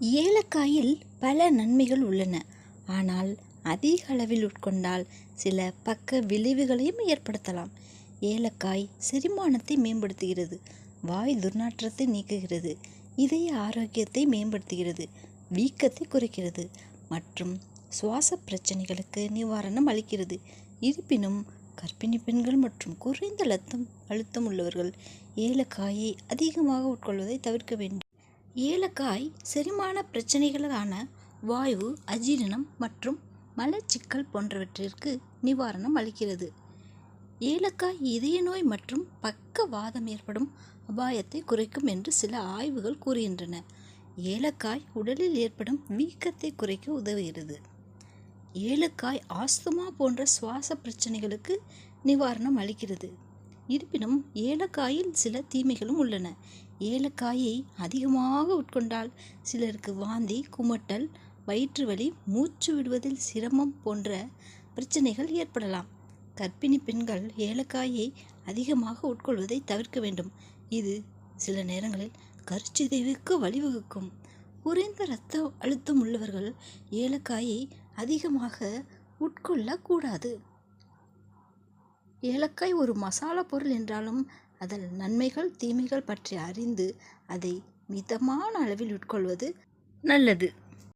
ஏலக்காயில் பல நன்மைகள் உள்ளன. ஆனால் அதிக அளவில் உட்கொண்டால் சில பக்க விளைவுகளையும் ஏற்படுத்தலாம். ஏலக்காய் செரிமானத்தை மேம்படுத்துகிறது வாய் துர்நாற்றத்தை நீக்குகிறது இதய ஆரோக்கியத்தை மேம்படுத்துகிறது வீக்கத்தை குறைக்கிறது மற்றும் சுவாச பிரச்சனைகளுக்கு நிவாரணம் அளிக்கிறது. இருப்பினும் கர்ப்பிணி பெண்கள் மற்றும் குறைந்த லத்தம் அழுத்தம் உள்ளவர்கள் ஏலக்காயை அதிகமாக உட்கொள்வதை தவிர்க்க வேண்டும். ஏலக்காய் செரிமான பிரச்சனைகளான வாயு அஜீரணம் மற்றும் மலச்சிக்கல் போன்றவற்றிற்கு நிவாரணம் அளிக்கிறது. ஏலக்காய் இதய நோய் மற்றும் பக்கவாதம் ஏற்படும் அபாயத்தை குறைக்கும் என்று சில ஆய்வுகள் கூறுகின்றன. ஏலக்காய் உடலில் ஏற்படும் வீக்கத்தை குறைக்க உதவுகிறது. ஏலக்காய் ஆஸ்துமா போன்ற சுவாச பிரச்சனைகளுக்கு நிவாரணம் அளிக்கிறது. இருப்பினும் ஏலக்காயில் சில தீமைகளும் உள்ளன. ஏலக்காயை அதிகமாக உட்கொண்டால் சிலருக்கு வாந்தி குமட்டல் வயிற்று வலி மூச்சு விடுவதில் சிரமம் போன்ற பிரச்சனைகள் ஏற்படலாம். கர்ப்பிணி பெண்கள் ஏலக்காயை அதிகமாக உட்கொள்வதை தவிர்க்க வேண்டும். இது சில நேரங்களில் கருச்சிதைவுக்கு வழிவகுக்கும். குறைந்த இரத்த அழுத்தம் உள்ளவர்கள் ஏலக்காயை அதிகமாக உட்கொள்ளக்கூடாது. ஏலக்காய் ஒரு மசாலா பொருள் என்றாலும் அதன் நன்மைகள் தீமைகள் பற்றி அறிந்து அதை மிதமான அளவில் உட்கொள்வது நல்லது.